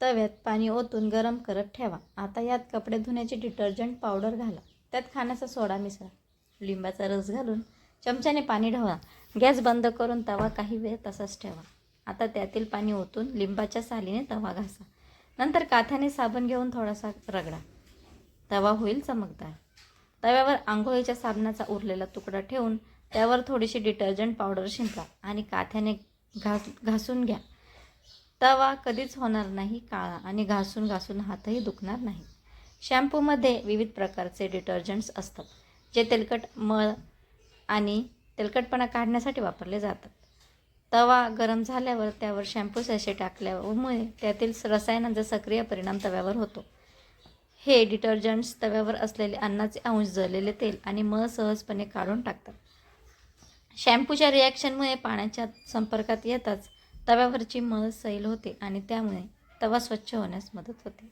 तव्यात पाणी ओतून गरम करत ठेवा. आता यात कपडे धुण्याची डिटर्जंट पावडर घाला. त्यात खाण्याचा सोडा मिसळा. लिंबाचा रस घालून चमच्याने पाणी ढवळा. गॅस बंद करून तवा काही वेळ तसाच ठेवा. आता त्यातील पाणी ओतून लिंबाच्या सालीने तवा घासा. नंतर काथ्याने साबण घेऊन थोडासा रगडा. तवा होईल चमकदार. तव्यावर आंघोळीच्या साबणाचा उरलेला तुकडा ठेवून त्यावर थोडीशी डिटर्जंट पावडर शिंपा आणि काथ्याने घास घासून घ्या. तवा कधीच होणार नाही काळा आणि घासून घासून हातही दुखणार नाही. शॅम्पूमध्ये विविध प्रकारचे डिटर्जंट्स असतात जे तेलकट मळ आणि तेलकटपणा काढण्यासाठी वापरले जातात. तवा गरम झाल्यावर त्यावर शॅम्पू सॅशे टाकल्यामुळे त्यातील रसायनांचा सक्रिय परिणाम तव्यावर होतो. हे डिटर्जंट्स तव्यावर असलेले अन्नाचे अंश जळलेले तेल आणि मळ सहजपणे काढून टाकतात. शॅम्पूच्या रिॲक्शनमुळे पाण्याच्या संपर्कात येताच तव्यावरची मळ सैल होते आणि त्यामुळे तवा स्वच्छ होण्यास मदत होते.